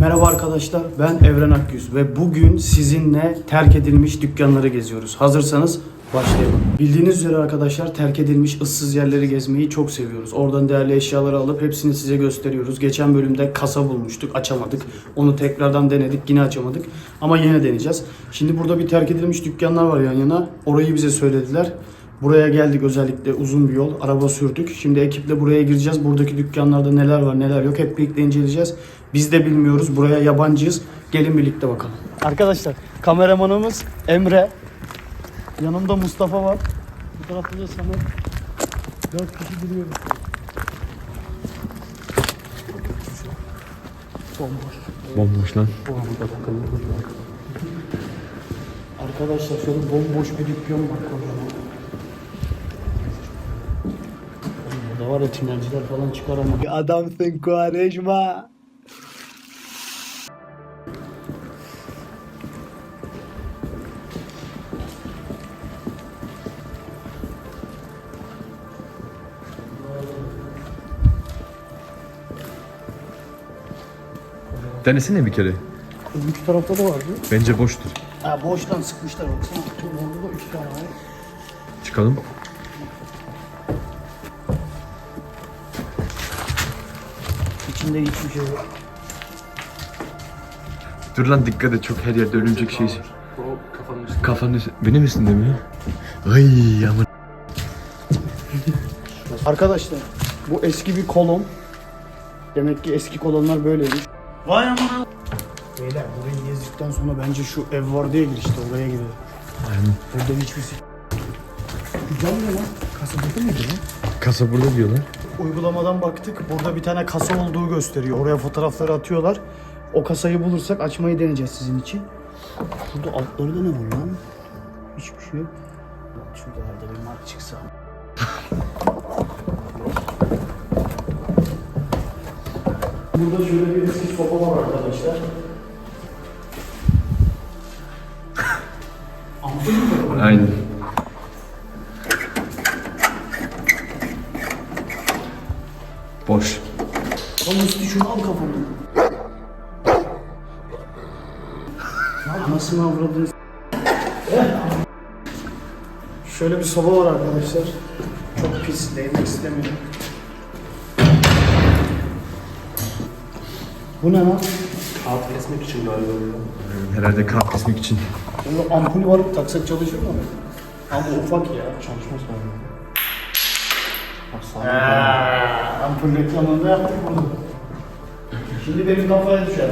Merhaba arkadaşlar, ben Evren Akgüz ve bugün sizinle terk edilmiş dükkanları geziyoruz. Hazırsanız başlayalım. Bildiğiniz üzere arkadaşlar terk edilmiş ıssız yerleri gezmeyi çok seviyoruz. Oradan değerli eşyaları alıp hepsini size gösteriyoruz. Geçen bölümde kasa bulmuştuk, açamadık. Onu tekrardan denedik, yine açamadık. Ama yine deneyeceğiz. Şimdi burada bir terk edilmiş dükkanlar var yan yana. Orayı bize söylediler. Buraya geldik özellikle uzun bir yol. Araba sürdük. Şimdi ekiple buraya gireceğiz. Buradaki dükkanlarda neler var neler yok hep birlikte inceleyeceğiz. Biz de bilmiyoruz. Buraya yabancıyız. Gelin birlikte bakalım. Arkadaşlar kameramanımız Emre. Yanımda Mustafa var. Bu tarafta da Samet. Dört kişi duruyoruz. Bomboş. Bomboş lan. Arkadaşlar şöyle bomboş bir dükkan var kocaman. Burada var ya tinerciler falan çıkar ama. Adamsın Kuarejma. Denesene bir kere. Üç tarafta da vardı. Bence boştur. Ha boştan sıkmışlar baksana. Orada da üç tane var. Çıkalım. İçinde hiçbir şey yok. Dur lan dikkat et çok her yerde örümcek şey. Kafanın üstü. Benim üstünde mi? Ay aman. Arkadaşlar bu eski bir kolon. Demek ki eski kolonlar böyleymiş. Vay aman. Beyler burayı gezdikten sonra bence şu ev var diye gir işte oraya gidelim. Aynen. Burada hiçbir şey. Güzel mi lan? Kasa burada mıydı lan? Kasa burada diyorlar. Uygulamadan baktık. Burada bir tane kasa olduğu gösteriyor. Oraya fotoğrafları atıyorlar. O kasayı bulursak açmayı deneyeceğiz sizin için. Burada altlarında ne var lan? Hiçbir şey yok. Şuralarda bir mark çıksa. Burada şöyle bir Lan üstü şunu al kafamı. Ya anasını avradını s- Şöyle bir soba var arkadaşlar. Çok pis, değmek istemiyorum. Bu ne lan? Alt kesmek için galiba. Herhalde kart kesmek için. Burada ampul var, taksak çalışır mı? Ama ufak ya. Çalışmaz galiba. Eee, ampul reklamını yaptık burada. Şimdi benim kafaya düşer.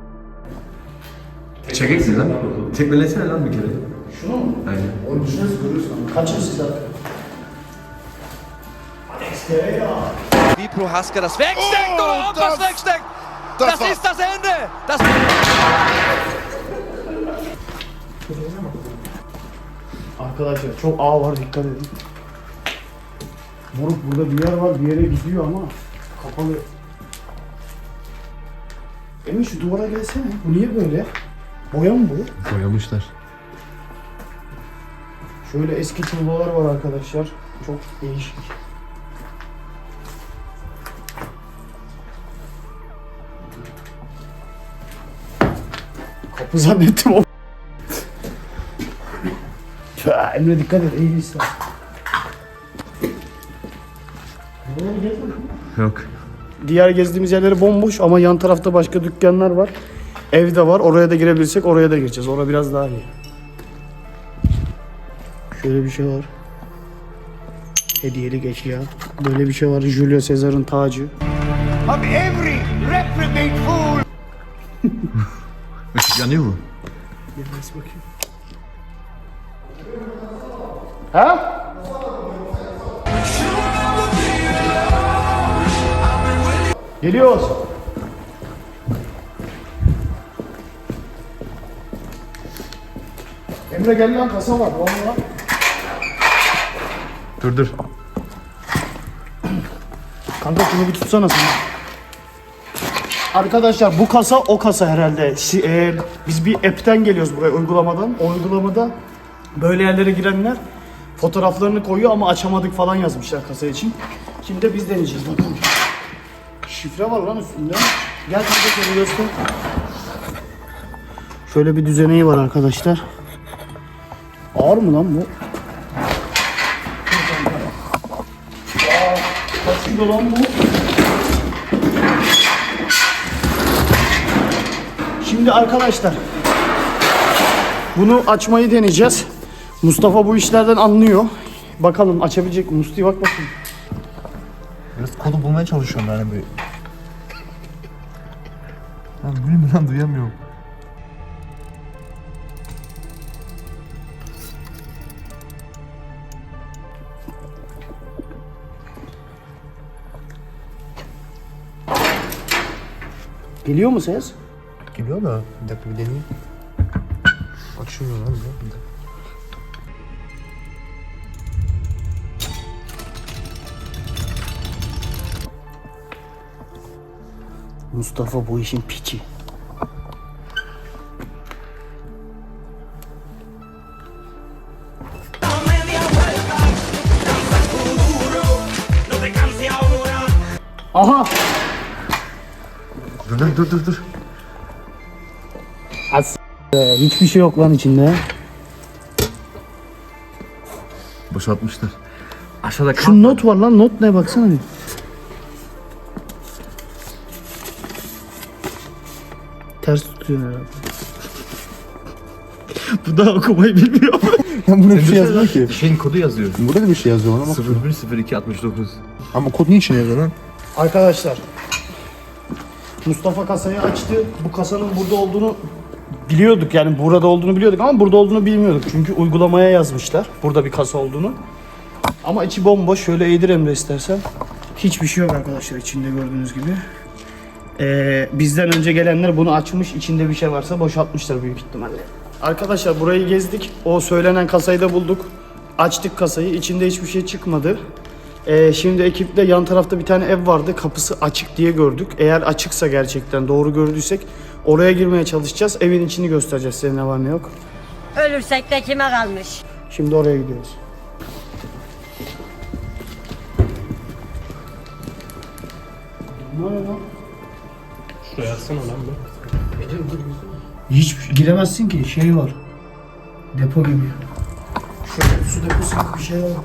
Çekeksin lan. Tekmelesene lan bir kere. Şunu mu? Aynen. Onu düşünürüz görürsen. Kaçın siz artık. Wie Prohaska das wegsteckt oder ob das wegsteckt. Das, ist das Ende. Das Arkadaşlar çok ağ var dikkat edin. Moruk burada bir yer var bir yere gidiyor ama kapalı. Emin şu duvara gelsene. Bu niye böyle? Boya mı bu? Boyamışlar. Şöyle eski tuğlalar var arkadaşlar. Çok değişik. Kapı zannettim o. Emre dikkat et iyi değilsin. Yok. Diğer gezdiğimiz yerleri bomboş ama yan tarafta başka dükkanlar var. Ev de var. Oraya da girebilsek oraya da gireceğiz. Orada biraz daha iyi. Şöyle bir şey var. Hediyelik eşya. Böyle bir şey var. Julio Caesar'ın tacı. of every reprobate fool yanıyor mu? Ha? Geliyoruz. Emre gel lan kasa var. Valla. Dur dur. Kanka şunu bir tutsana sen. Arkadaşlar bu kasa o kasa herhalde. Si- e, biz bir app'ten geliyoruz buraya uygulamadan. O uygulamada böyle yerlere girenler fotoğraflarını koyuyor ama açamadık falan yazmışlar kasa için. Şimdi de biz deneyeceğiz bakalım. Şifre var lan üstünde. Gel kanka şöyle göster. Şöyle bir düzeneği var arkadaşlar. Ağır mı lan bu? Aa, lan bu? Şimdi arkadaşlar bunu açmayı deneyeceğiz. Mustafa bu işlerden anlıyor. Bakalım açabilecek mi? Mustafa bak bakayım. Biraz kolu bulmaya çalışıyorum yani böyle. Lan lan duyamıyorum. Geliyor mu ses? Geliyor da bir dakika bir deneyeyim. Açılmıyor lan. Bir dakika. Mustafa bu işin piçi. Aha! Dur lan dur dur dur. As hiçbir şey yok lan içinde. Boşaltmışlar. Aşağıda. Şu not var lan not ne baksana bir. Tutuyor herhalde. Bu da okumayı bilmiyor. Ya burada bir şey yazmıyor ki. Şeyin kodu yazıyor. Burada da bir şey yazıyor ona bak. 010269. Ama kod niye içine yazıyor lan? Arkadaşlar Mustafa kasayı açtı. Bu kasanın burada olduğunu biliyorduk yani burada olduğunu biliyorduk ama burada olduğunu bilmiyorduk. Çünkü uygulamaya yazmışlar burada bir kasa olduğunu. Ama içi bomboş. Şöyle eğdir Emre istersen. Hiçbir şey yok arkadaşlar içinde gördüğünüz gibi. Ee, bizden önce gelenler bunu açmış. içinde bir şey varsa boşaltmışlar büyük ihtimalle. Arkadaşlar burayı gezdik. O söylenen kasayı da bulduk. Açtık kasayı. içinde hiçbir şey çıkmadı. Ee, şimdi ekipte yan tarafta bir tane ev vardı. Kapısı açık diye gördük. Eğer açıksa gerçekten doğru gördüysek oraya girmeye çalışacağız. Evin içini göstereceğiz size ne var ne yok. Ölürsek de kime kalmış? Şimdi oraya gidiyoruz. Ne oluyor lan? Şuraya yazsana lan bu. Hiç giremezsin ki şey var. Depo gibi. Şöyle su deposu gibi bir şey var. Burada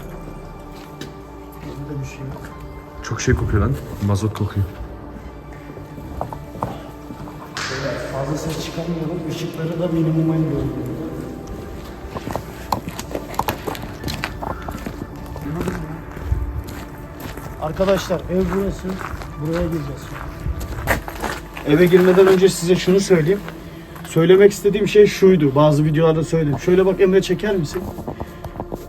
bir şey yok. Çok şey kokuyor lan. Mazot kokuyor. Fazla ses çıkarmıyorum. Işıkları da minimuma indiriyorum. Arkadaşlar ev burası. Buraya gireceğiz. Eve girmeden önce size şunu söyleyeyim. Söylemek istediğim şey şuydu. Bazı videolarda söyledim. Şöyle bak Emre çeker misin?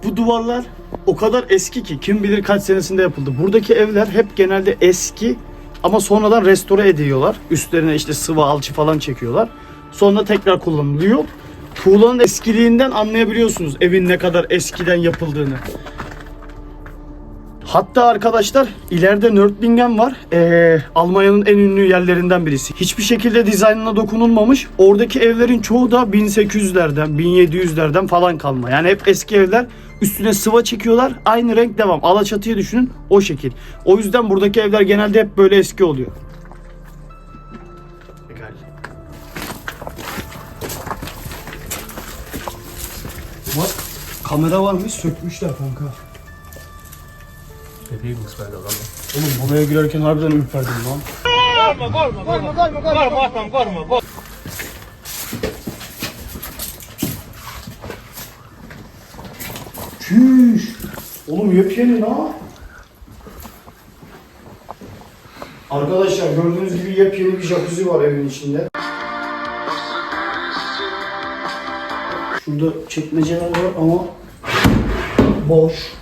Bu duvarlar o kadar eski ki kim bilir kaç senesinde yapıldı. Buradaki evler hep genelde eski ama sonradan restore ediyorlar. Üstlerine işte sıvı alçı falan çekiyorlar. Sonra tekrar kullanılıyor. Tuğlanın eskiliğinden anlayabiliyorsunuz evin ne kadar eskiden yapıldığını. Hatta arkadaşlar ileride Nördlingen var. Ee, Almanya'nın en ünlü yerlerinden birisi. Hiçbir şekilde dizaynına dokunulmamış. Oradaki evlerin çoğu da 1800'lerden, 1700'lerden falan kalma. Yani hep eski evler. Üstüne sıva çekiyorlar. Aynı renk devam. Alaçatı'yı düşünün. O şekil. O yüzden buradaki evler genelde hep böyle eski oluyor. Bak kamera varmış sökmüşler kanka. Bebeğimiz böyle lan. Oğlum buraya girerken harbiden ürperdim lan. Çüş. Oğlum yepyeni lan. Arkadaşlar gördüğünüz gibi yepyeni bir jacuzzi var evin içinde. Şurada çekmeceler var ama boş.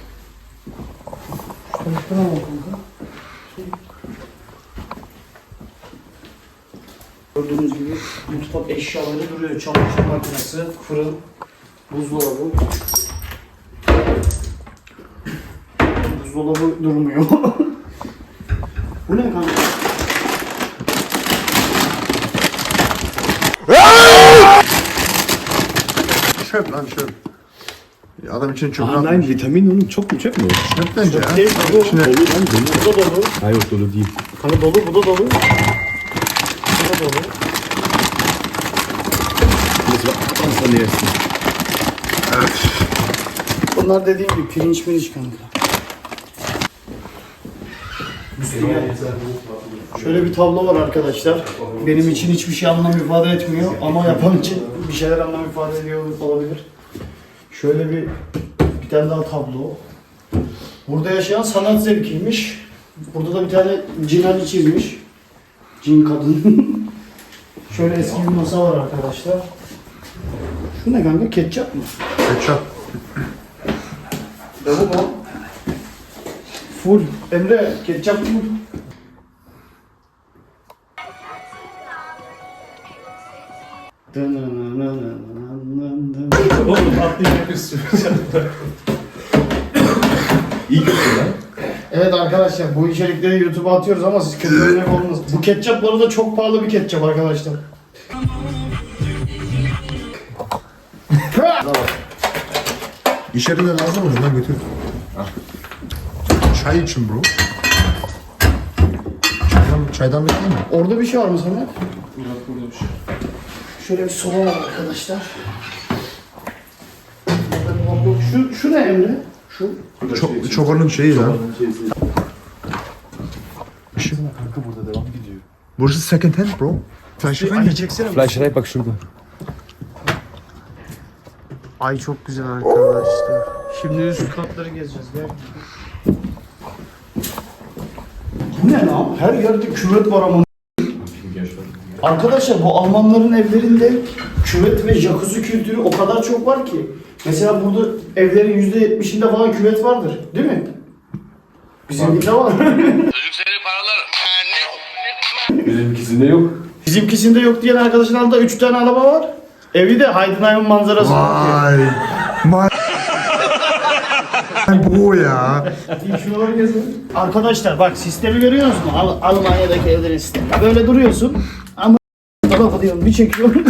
Gördüğünüz gibi mutfak eşyaları duruyor. Çamaşır makinesi, fırın, buzdolabı. Buzdolabı durmuyor. Bu ne kanka? Çöp lan çöp. Adam için çöp Aa, nein, vitamin oğlum çok mu çöp mü? Çöp bence ya. Değil, bu, İçine Dolu lan dolu. bu da dolu. Ha yok dolu değil. Kanka dolu, bu da dolu. Bu da dolu. var. Al sana yersin. Bunlar dediğim gibi pirinç pirinç kanka. Şöyle bir tablo var arkadaşlar. Benim için hiçbir şey anlam ifade etmiyor ama yapan için bir şeyler anlam ifade ediyor olabilir. Şöyle bir bir tane daha tablo. Burada yaşayan sanat zevkiymiş. Burada da bir tane cin Ali çizmiş. Cin kadın. Şöyle eski bir masa var arkadaşlar. Şu ne kanka? Ketçap mı? Ketçap. Devam o. Full. Emre ketçap full. İyi kötü lan. Evet arkadaşlar bu içerikleri YouTube'a atıyoruz ama siz kötü örnek olmanız. Bu ketçap bu arada çok pahalı bir ketçap arkadaşlar. İçeride lazım mı? Ben götür. Çay için bro. Çaydan, çaydanlık değil mi? Orada bir şey var mı sana? Şöyle bir soba var arkadaşlar. Şu, şu ne Emre? Şu. Çok, çobanın şeyi lan. Kanka burada devam gidiyor. Burası second hand bro. Sen şaka mı? çeksene. Flashlight bak şurada. Ay çok güzel arkadaşlar. Şimdi üst katları gezeceğiz. Gel. Bu ne lan? Her yerde küvet var ama. Arkadaşlar bu Almanların evlerinde küvet ve jacuzzi kültürü o kadar çok var ki. Mesela burada evlerin %70'inde falan küvet vardır. Değil mi? Bizimkinde var. Benimkisinde yok. Bizimkisinde yok diyen arkadaşın altında 3 tane araba var. Evi de Heidenheim'in manzarası var. Vay. May. bu ya. İyi, Şuraları gezin. Arkadaşlar bak sistemi görüyorsunuz mu? Al Almanya'daki evlerin sistemi. Böyle duruyorsun ama tarafı diyorum bir çekiyorum.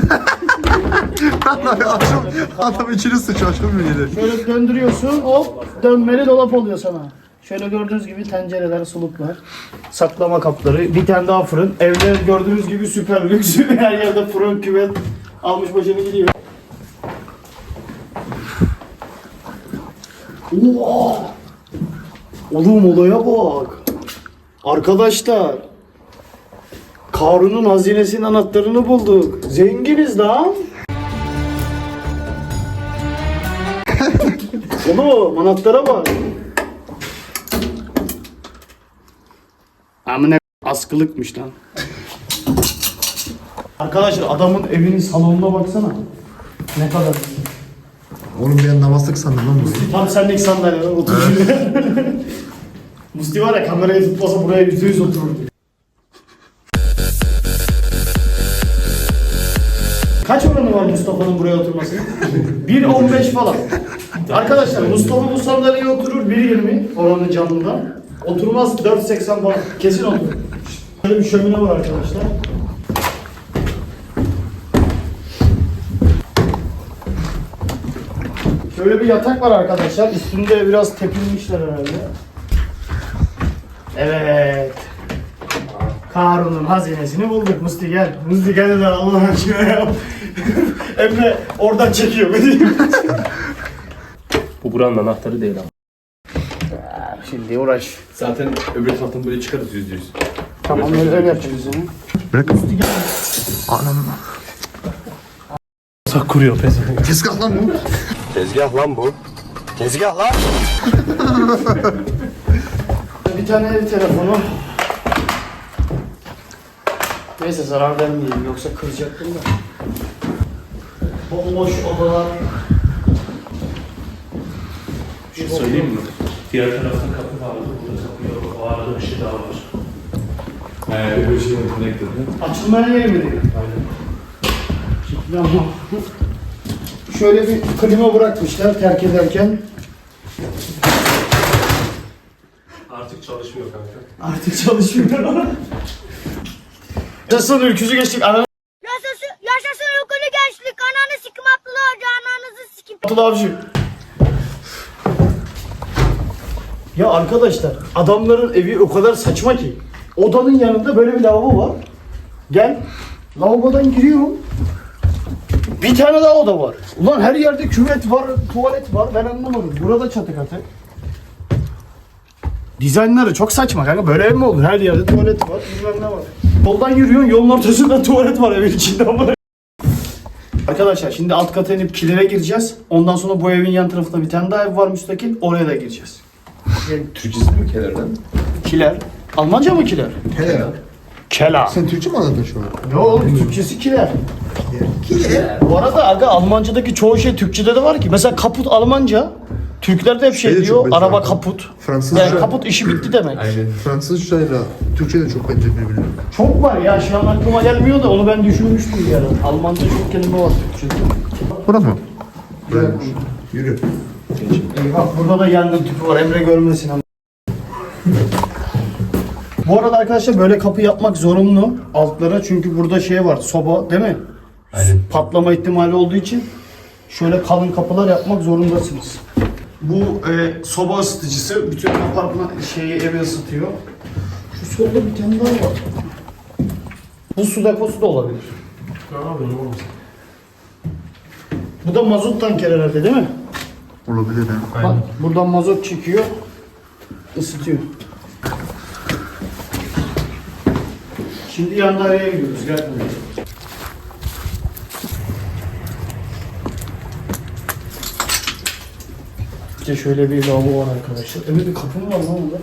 Açım, adam içini sıç açılmıyor yine. Şöyle döndürüyorsun hop dönmeli dolap oluyor sana. Şöyle gördüğünüz gibi tencereler, suluklar, saklama kapları, bir tane daha fırın. Evler gördüğünüz gibi süper lüks. Her yerde fırın, küvet almış başını gidiyor. Oha! Oğlum olaya bak. Arkadaşlar. Karun'un hazinesinin anahtarını bulduk. Zenginiz lan. Oğlum anahtara bak. Amına askılıkmış lan. Arkadaşlar adamın evinin salonuna baksana. Ne kadar. Oğlum ben namazlık sandım lan bu. Tam sendeki sandalyede otur şimdi. Musti var ya kamerayı tutmasa buraya yüzde yüz otururdu. Kaç oranı var Mustafa'nın buraya oturmasının? 1.15 falan. Arkadaşlar Mustafa bu sandalyeye oturur 1.20 oranın canlıdan. Oturmaz 4.80 falan. Kesin oturur. Böyle bir şömine var arkadaşlar. Şöyle bir yatak var arkadaşlar. Üstünde biraz tepinmişler herhalde. Evet. Karun'un hazinesini bulduk. Musti gel. Musti gel de Allah aşkına yap. Emre oradan çekiyor beni. Bu buranın anahtarı değil ama. Şimdi uğraş. Zaten öbür taraftan böyle çıkarız yüzde yüz. Tamam öyle, öyle yapacağız onu. Bırak. Anam. Sak kuruyor pezevenk. Tezgah lan bu. Bir tane ev telefonu. Neyse zarar vermeyeyim yoksa kıracaktım da. Bomboş odalar. Bir şey söyleyeyim mi? Diğer tarafta kapı vardı. Burada kapı yok. O arada ışığı daha var. He öbür şeyin connected. Açılmaya yeri mi değil? Aynen. Şöyle bir klima bırakmışlar terk ederken. Artık çalışmıyor kanka. Artık çalışmıyor. Yaşasın ülküzü geçtik. Ananı Yaşasın, yaşasın ülkülü gençlik. Ananı sikim Abdullah Hoca, ananızı sikim. Abdullah Avcı. Ya arkadaşlar adamların evi o kadar saçma ki. Odanın yanında böyle bir lavabo var. Gel. Lavabodan giriyorum. Bir tane daha oda var. Ulan her yerde küvet var, tuvalet var. Ben anlamadım. Burada çatı katı. Dizaynları çok saçma kanka. Böyle ev mi olur? Her yerde tuvalet var, bilmem ne var. Yoldan yürüyorsun, yolun ortasında tuvalet var evin içinde ama. Arkadaşlar şimdi alt kata inip kilere gireceğiz. Ondan sonra bu evin yan tarafında bir tane daha ev var müstakil. Oraya da gireceğiz. Türkçesi mi kelerden? Kiler. Almanca mı kiler? Hele. Kela. Sen Türkçe mi anladın şu an? Ne oğlum Türkçesi kiler. Kiler. Bu arada aga Almancadaki çoğu şey Türkçede de var ki. Mesela kaput Almanca. Türkler de hep şey Şey de diyor. benziyor Araba kaput. Fransızca, Yani kaput işi bitti demek. Aynen. Fransızcayla Türkçe de çok benziyor birbirine. Çok var ya şu an aklıma gelmiyor da onu ben düşünmüştüm bir ara. Almanca çok kelime var Türkçede. Bura mı? Buraymış. Yürü. Eyvah burada da yangın tüpü var Emre görmesin ama. Bu arada arkadaşlar böyle kapı yapmak zorunlu altlara çünkü burada şey var soba değil mi? Aynen. Patlama ihtimali olduğu için şöyle kalın kapılar yapmak zorundasınız. Bu e, soba ısıtıcısı bütün apartman şeyi evi ısıtıyor. Şu solda bir tane daha var. Bu su deposu da olabilir. Bu da mazot tanker herhalde değil mi? Olabilir ha. Bak buradan mazot çekiyor, ısıtıyor. Şimdi yanlaraya gidiyoruz. Gel buraya. İşte şöyle bir lavabo var arkadaşlar. Evet bir kapı mı var lan orada?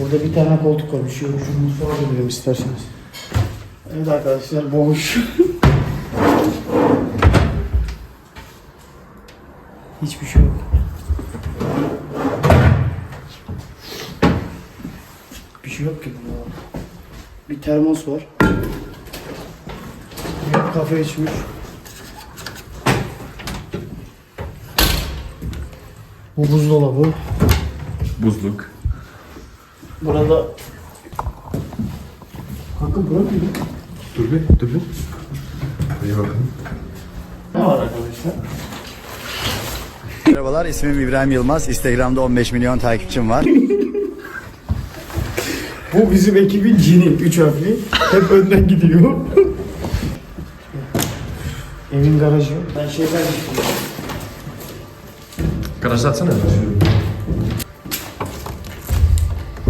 Burada bir tane koltuk var. Bir şey mutfağa gidelim isterseniz. Evet arkadaşlar boş. Hiçbir şey yok. Bir şey yok ki burada. Bir termos var. Kafe içmiş. Bu buzdolabı. Buzluk. Burada Hakkı bura mıydı? Dur bir, dur bir. Bir bakalım. Ne var arkadaşlar? Merhabalar ismim İbrahim Yılmaz. Instagram'da 15 milyon takipçim var. Bu bizim ekibin cini. Üç harfli. Hep önden gidiyor. Evin garajı. Ben şeyden gittim. Garajı atsana.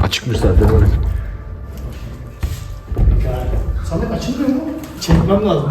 Açıkmış zaten öyle. Samet açılmıyor mu? Çekmem lazım.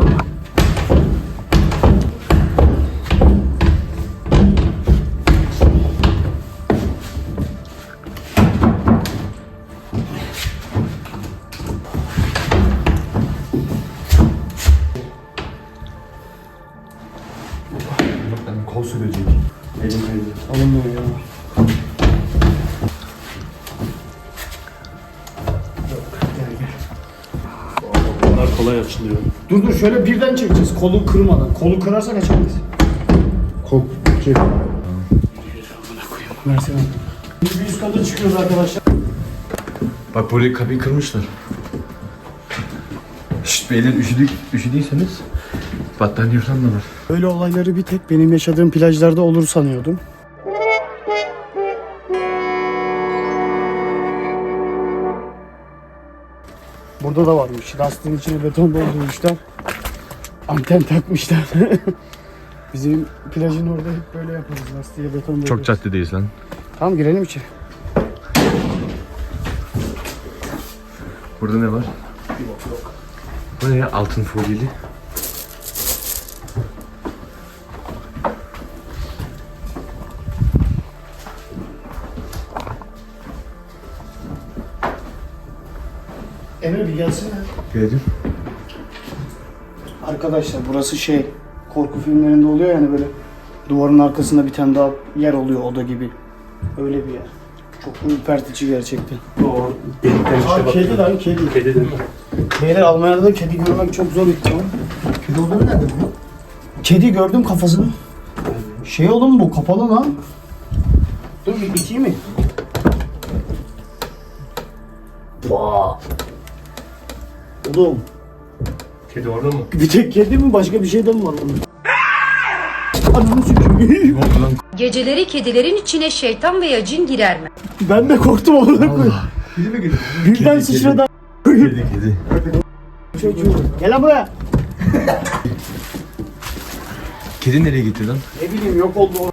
Açılıyor. Dur dur şöyle birden çekeceğiz kolu kırmadan. Kolu kırarsak açamayız. Kol. Şey. Mersi Biz bir üst kata çıkıyoruz arkadaşlar. Bak burayı kapıyı kırmışlar. Şşt beyler üşüdük, üşüdüyseniz battaniye var. Böyle olayları bir tek benim yaşadığım plajlarda olur sanıyordum. Burada da varmış. Lastiğin içine beton doldurmuşlar. Anten takmışlar. Bizim plajın orada hep böyle yaparız. Lastiğe beton doldururuz. Çok caddedeyiz lan. Tamam girelim içeri. Burada ne var? Bu ne ya? Altın folyeli. Gelsene. Geldim. Arkadaşlar burası şey korku filmlerinde oluyor yani böyle duvarın arkasında bir tane daha yer oluyor oda gibi. Öyle bir yer. Çok ürpertici gerçekten. O delikten Abi kedi lan kedi. Kedi değil mi? Beyler Almanya'da da kedi görmek çok zor ihtimal. Kedi olduğunu nerede bu? Kedi gördüm kafasını. Şey oğlum bu kapalı lan. Dur bir iteyim mi? Vaa. Oğlum Kedi orada mı? bir tek kedi mi başka bir şey de mi var bunun? Ananı sikeyim. Geceleri kedilerin içine şeytan veya cin girer mi? ben de korktum oradan koy. Birden sıçradı. Kedi kedi. Çocuğu. Gel lan buraya. Kedi nereye gitti lan? Ne bileyim yok oldu. o-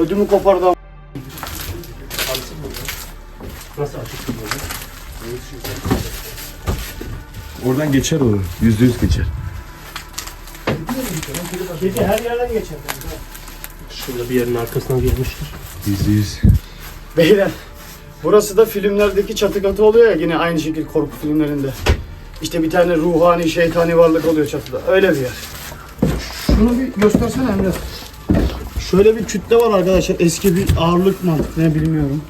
Ödümü kopardı. am- Nasıl açık böyle? Oradan geçer o. Yüzde yüz geçer. Kedi her yerden geçer. Şurada bir yerin arkasına girmiştir. Yüzde yüz. Beyler. Burası da filmlerdeki çatı katı oluyor ya yine aynı şekilde korku filmlerinde. İşte bir tane ruhani, şeytani varlık oluyor çatıda. Öyle bir yer. Şunu bir göstersene Emre. Şöyle bir kütle var arkadaşlar. Eski bir ağırlık mı ne bilmiyorum.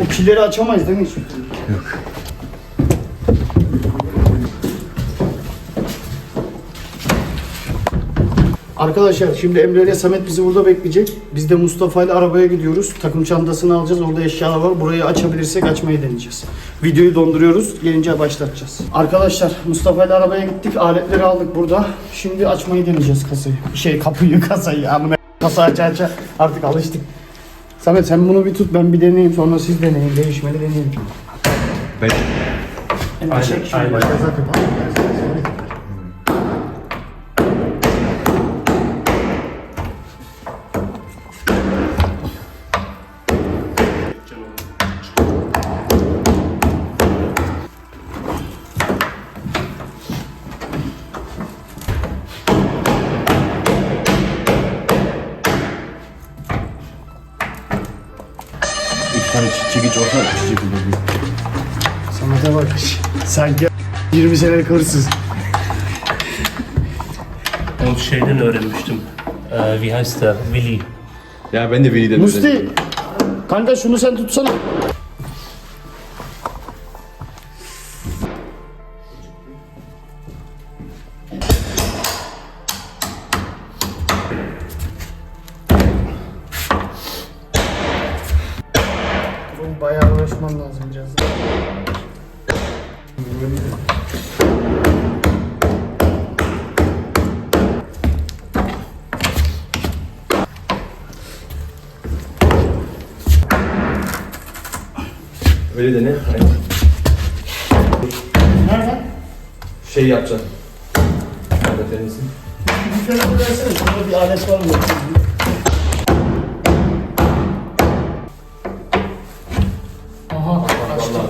O pilleri açamayız değil mi hiç? Yok. Arkadaşlar şimdi Emre ile Samet bizi burada bekleyecek. Biz de Mustafa ile arabaya gidiyoruz. Takım çantasını alacağız. Orada eşyalar var. Burayı açabilirsek açmayı deneyeceğiz. Videoyu donduruyoruz. Gelince başlatacağız. Arkadaşlar Mustafa ile arabaya gittik. Aletleri aldık burada. Şimdi açmayı deneyeceğiz kasayı. Şey kapıyı kasayı. Amına kasa aç aç. aç. Artık alıştık. Samet sen bunu bir tut ben bir deneyeyim sonra siz deneyin. Değişmeli deneyelim. Ben Aynen, şunu. aynen. 20 senelik hırsız. Onu şeyden öğrenmiştim. Ee, wie heißt der? Willy. Ya ben de Veli'den Musti. Kanka şunu sen tutsana. Bayağı uğraşman lazım biraz. Öyle dene. Aynen. Nerede? Şey yapacaksın. Nerede misin? Bir telefon versene. Şurada bir alet var mı? Aha. açtı.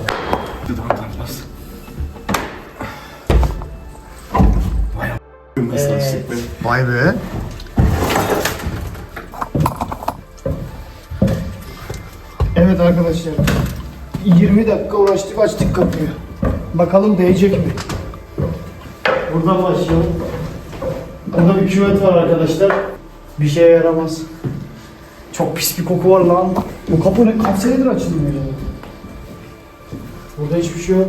Evet. Vay be. Evet arkadaşlar. 20 dakika uğraştık açtık kapıyı. Bakalım değecek mi? Buradan başlayalım. Burada bir küvet var arkadaşlar. Bir şeye yaramaz. Çok pis bir koku var lan. Bu kapı ne? Kaç senedir açılmıyor ya? Burada hiçbir şey yok.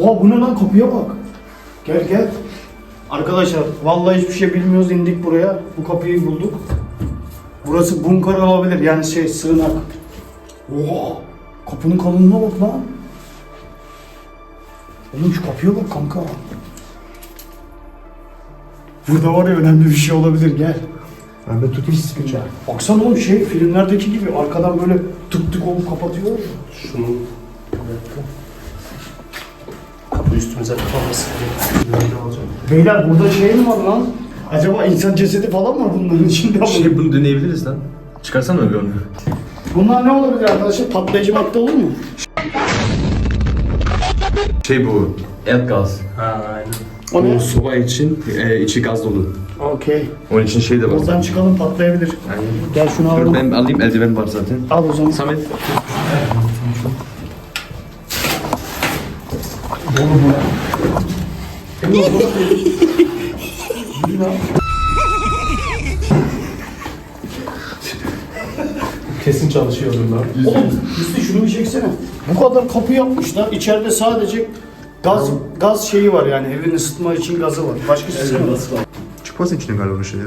Oha bu ne lan kapıya bak. Gel gel. Arkadaşlar vallahi hiçbir şey bilmiyoruz indik buraya. Bu kapıyı bulduk. Burası bunker olabilir yani şey sığınak. Oha! Kapının kalınlığına bak lan. Oğlum şu kapıya bak kanka. Burada var ya önemli bir şey olabilir gel. Ben de tutayım sıkınca. Baksana oğlum şey filmlerdeki gibi arkadan böyle tık tık olup kapatıyor ya. Şunu bir dakika. Kapı üstümüze kapanmasın diye. Beyler burada şey mi var lan? Acaba insan cesedi falan var bunların içinde. Şey bunu deneyebiliriz lan. Çıkarsana bir onu. Bunlar ne olabilir arkadaşlar? Patlayıcı madde olur mu? Şey bu. Et gaz. Ha aynen. O ne? Bu soba için e, içi gaz dolu. Okey. Onun için şey de var. Oradan çıkalım patlayabilir. Aynen. Gel şunu Dur alalım. ben alayım eldiven var zaten. Al o zaman. Samet. Kesin çalışıyordur lan. Oğlum Hüsnü şunu bir çeksene. Bu kadar kapı yapmışlar. İçeride sadece gaz gaz şeyi var yani evin ısıtma için gazı var. Başka şey yok. Çıkmasın içine galiba şey ya.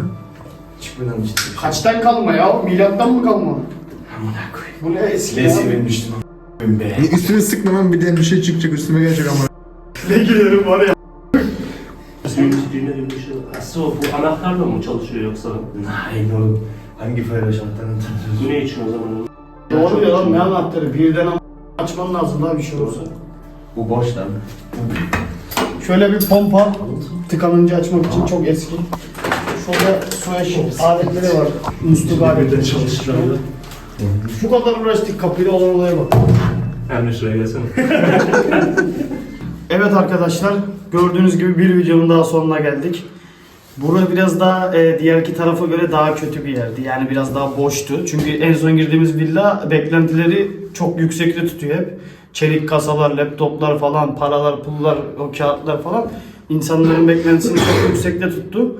Çıkmadan işte. Kaçtan kalma ya? Milattan mı kalma? Bu ne eski ya? vermiştim. Be. Üstüne sıkmamam bir de bir şey çıkacak üstüme gelecek ama. Ne giderim var ya. Şey. Ha, so, bu anahtarla mı çalışıyor yoksa? Nein oğlum. Hangi paylaş anahtarını tanıyorsun? Bu ne için o zaman? Doğru ya lan ne anahtarı? Birden ama açman lazım daha bir şey olsa. Bu boş lan. Şöyle bir pompa tıkanınca açmak için çok eski. Şurada su eşik aletleri var. Musluk aletleri çalıştırıyor. Bu kadar uğraştık kapıyla olan olaya bak. Emre şuraya gelsene. Evet arkadaşlar gördüğünüz gibi bir videonun daha sonuna geldik. Bura biraz daha e, diğerki tarafa göre daha kötü bir yerdi. Yani biraz daha boştu. Çünkü en son girdiğimiz villa beklentileri çok yüksekte tutuyor hep. Çelik kasalar, laptoplar falan, paralar, pullar, o kağıtlar falan insanların beklentisini çok yüksekte tuttu.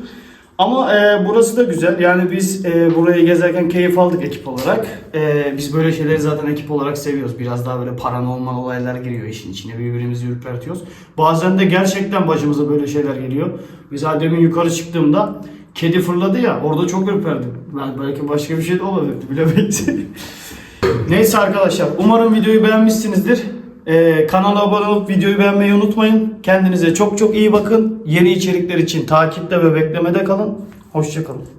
Ama e, burası da güzel. Yani biz e, burayı gezerken keyif aldık ekip olarak. E, biz böyle şeyleri zaten ekip olarak seviyoruz. Biraz daha böyle paranormal olaylar giriyor işin içine. Birbirimizi ürpertiyoruz. Bazen de gerçekten başımıza böyle şeyler geliyor. Mesela demin yukarı çıktığımda kedi fırladı ya orada çok ürperdim. Ben belki başka bir şey de olabilirdi bilemeyiz. Neyse arkadaşlar umarım videoyu beğenmişsinizdir. Ee, kanala abone olup videoyu beğenmeyi unutmayın. Kendinize çok çok iyi bakın. Yeni içerikler için takipte ve beklemede kalın. Hoşçakalın.